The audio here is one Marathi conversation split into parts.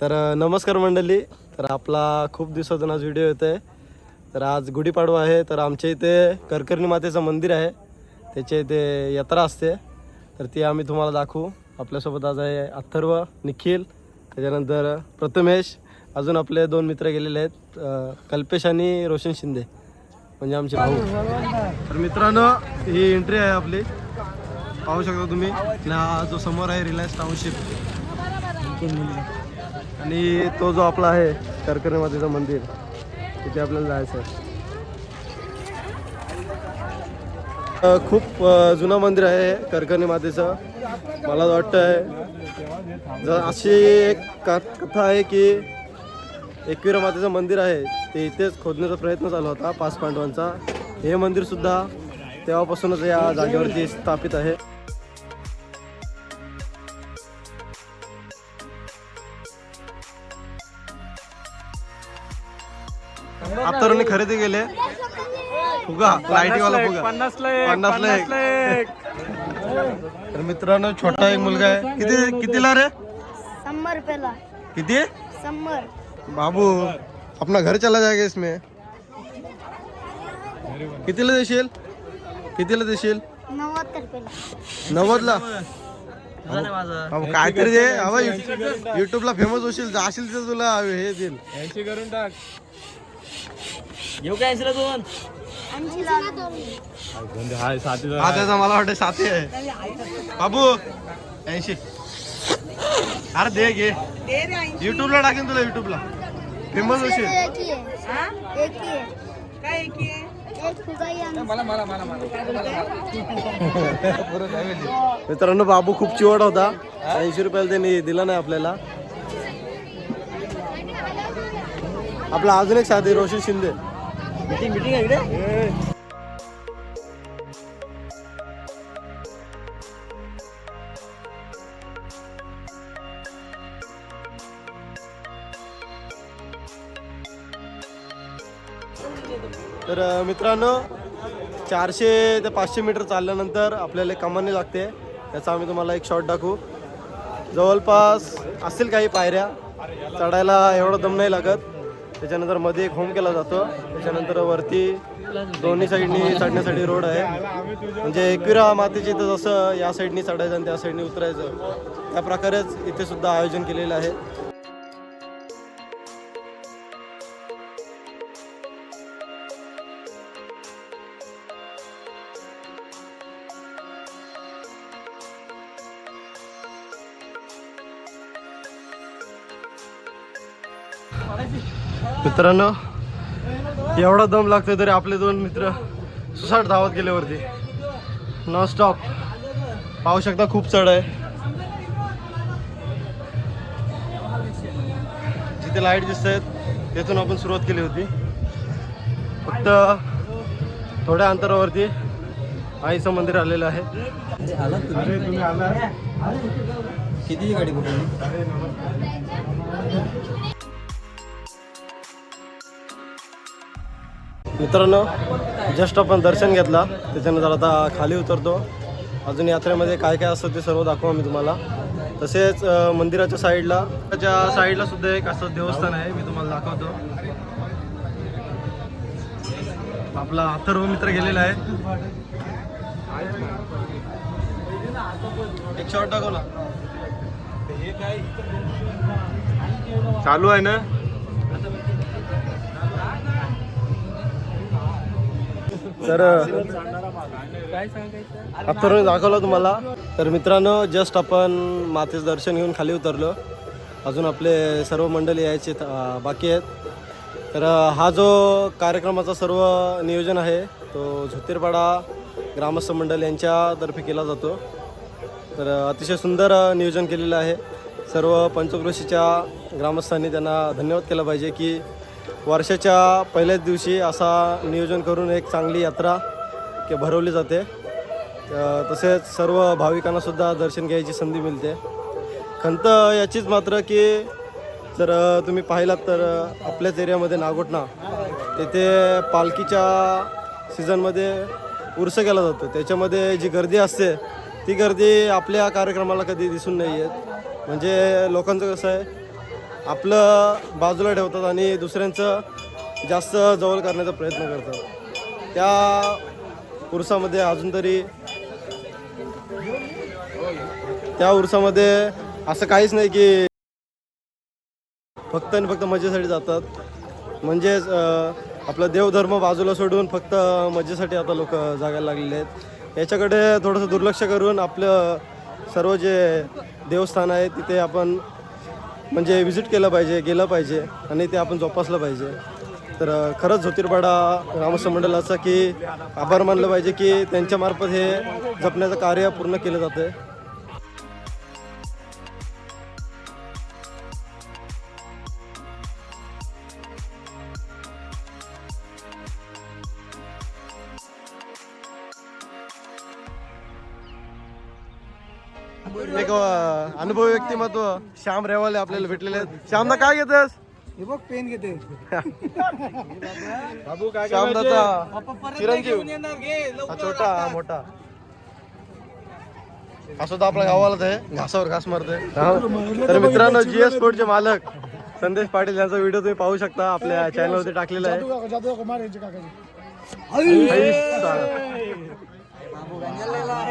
तर नमस्कार मंडळी. तर आपला खूप दिवसातून आज व्हिडिओ येतो आहे तर आज गुढीपाडवा आहे. तर आमच्या इथे करकर्णी मातेचं मंदिर आहे. त्याच्या इथे यात्रा असते. तर ती आम्ही तुम्हाला दाखवू. आपल्यासोबत आज आहे अथर्व निखिल त्याच्यानंतर प्रथमेश अजून आपले दोन मित्र गेलेले आहेत कल्पेश आणि रोशन शिंदे. म्हणजे आमचे भाऊ. तर मित्रांनो ही एंट्री आहे आपली. पाहू शकता तुम्ही. हा जो समोर आहे रिलायन्स टाउनशिप आणि तो जो आपला आहे करकरे मातेचं मंदिर तिथे आपल्याला जायचं आहे. खूप जुनं मंदिर आहे करकर्णी मातेचं. मला वाटतं जर अशी एक का कथा आहे की एकविरा मातेचं मंदिर आहे ते इथेच खोदण्याचा प्रयत्न चालू होता पाच पांडवांचा. हे मंदिरसुद्धा तेव्हापासूनच या जागेवरती स्थापित आहे. अत्तरने खरेदी केले. फुगा लाईटीवाला फुगा. पन्नासला एक पन्नासला एक. तर मित्रांनो छोटा एक मुलगा आहे. किती कितीला रे? सम्मर पेला किती? सम्मर बाबू अपना घर चला जाएगा इसमें? कितीला देशील? कितीला देशील? पेला नव्वदला? अहो, काहीतरी दे. युट्यूबला फेमस होशील जाशील तर तुला हे देईल. करून टाक. ऐंशी ला हाय साथी हा त्याचा मला वाटतं साथी आहे. बाबू ऐंशी. अरे दे घे. युट्यूबला टाकेन तुला फेमस ही? ही काय ही आहे? एक फुगाई आणि मित्रांनो बाबू खूप चिवट होता. ऐंशी रुपयाला त्यांनी दिला नाही आपल्याला. आपला अजून एक साथी रोशन शिंदे. तर मित्रांनो चारशे ते पाचशे मीटर चालल्यानंतर आपल्याला एक कमानी लागते. त्याचा आम्ही तुम्हाला एक शॉट दाखवू. जवळपास असतील काही पायऱ्या. चढायला एवढं दम नाही लागत. त्याच्यानंतरमध्ये एक होम केला जातो. त्याच्यानंतर वरती दोन्ही साईडनी चढण्यासाठी रोड आहे. म्हणजे एकविरा मातेची इथं जसं या साईडनी चढायचं आणि त्या साईडनी उतरायचं त्या प्रकारेच इथे सुद्धा आयोजन केलेलं आहे. मित्रांनो एवढा दम लागतोय तरी आपले दोन मित्र सुसाट धावत गेले वरती. नॉन स्टॉप पाहू शकता खूप चढ आहे. जिथे लाइट दिसत आहेत तेथून आपण सुरुवात केली होती. फक्त थोड्या अंतरावरती आईचं मंदिर आलेलं आहे. किती गाडी कुठे मित्रांनो जस्ट आपण दर्शन घेतला त्याच्यानंतर आता खाली उतरतो. अजून यात्रेमध्ये काय काय असतं ते सर्व दाखवू आम्ही तुम्हाला. तसेच मंदिराच्या साईडला त्याच्या साईडला सुद्धा एक असं देवस्थान आहे मी तुम्हाला दाखवतो. आपला अथर्व मित्र गेलेला आहे. एक शॉर्ट दाखव ना. चालू आहे ना? तर अथर्वने दाखवलं तुम्हाला. तर मित्रांनो जस्ट आपण मातेचं दर्शन घेऊन खाली उतरलो. अजून आपले सर्व मंडळी यायचे बाकी आहेत. तर हा जो कार्यक्रमाचा सर्व नियोजन आहे तो झोतीरपाडा ग्रामस्थ मंडळ यांच्यातर्फे केला जातो. तर अतिशय सुंदर नियोजन केलेलं आहे. सर्व पंचक्रोशीच्या ग्रामस्थांनी त्यांना धन्यवाद केला पाहिजे की वर्षाच्या पहिल्याच दिवशी असा नियोजन करून एक चांगली यात्रा के भरवली जाते. तसेच सर्व भाविकांनासुद्धा दर्शन घ्यायची संधी मिळते. खंत याचीच मात्र की जर तुम्ही पाहिलात तर आपल्याच एरियामध्ये नागोटना तेथे पालखीच्या सीझनमध्ये उर्स केला जातो. त्याच्यामध्ये जी गर्दी असते ती गर्दी आपल्या कार्यक्रमाला कधी दिसून नाही येत म्हणजे लोकांचं कसं आहे आपलं बाजूला ठेवतात आणि दुसऱ्यांचं जास्त जवळ करण्याचा प्रयत्न करतात. त्या उरसामध्ये अजून तरी त्या उरसामध्ये असं काहीच नाही की फक्त आणि फक्त मजेसाठी जातात. म्हणजेच आपला देवधर्म बाजूला सोडून फक्त मजेसाठी आता लोक जागायला लागलेले आहेत. याच्याकडे थोडंसं दुर्लक्ष करून आपलं सर्व जे देवस्थान आहे तिथे आपण म्हणजे व्हिजिट केलं पाहिजे गेलं पाहिजे आणि ते आपण जोपासलं पाहिजे. तर खरंच ज्योतिर्बाडा ग्रामस्थ मंडळाचं की आभार मानलं पाहिजे की त्यांच्यामार्फत हे जपण्याचं कार्य पूर्ण केलं जातं आहे एक अनुभवी व्यक्तिमत्व श्याम रेवाले आपल्याला भेटलेले आहेत. श्यामदा काय घेतस? हे बघ पेन घेते. बाबू काय श्यामदाचा चिरंजीव. हा छोटा हा मोठा. हा सुद्धा आपल्या गावालाच आहे. घासावर घास मारतोय. तर मित्रांनो जी एस स्पोर्टचे मालक संदेश पाटील यांचा व्हिडिओ तुम्ही पाहू शकता. आपल्या चॅनलवरती टाकलेला आहे.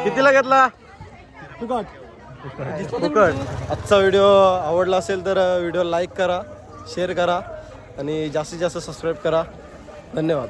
कितीला घेतला? फुकट. आजचा व्हिडिओ आवडला असेल तर uh, व्हिडिओ लाईक करा शेअर करा आणि जास्तीत जास्त सबस्क्राईब करा. धन्यवाद.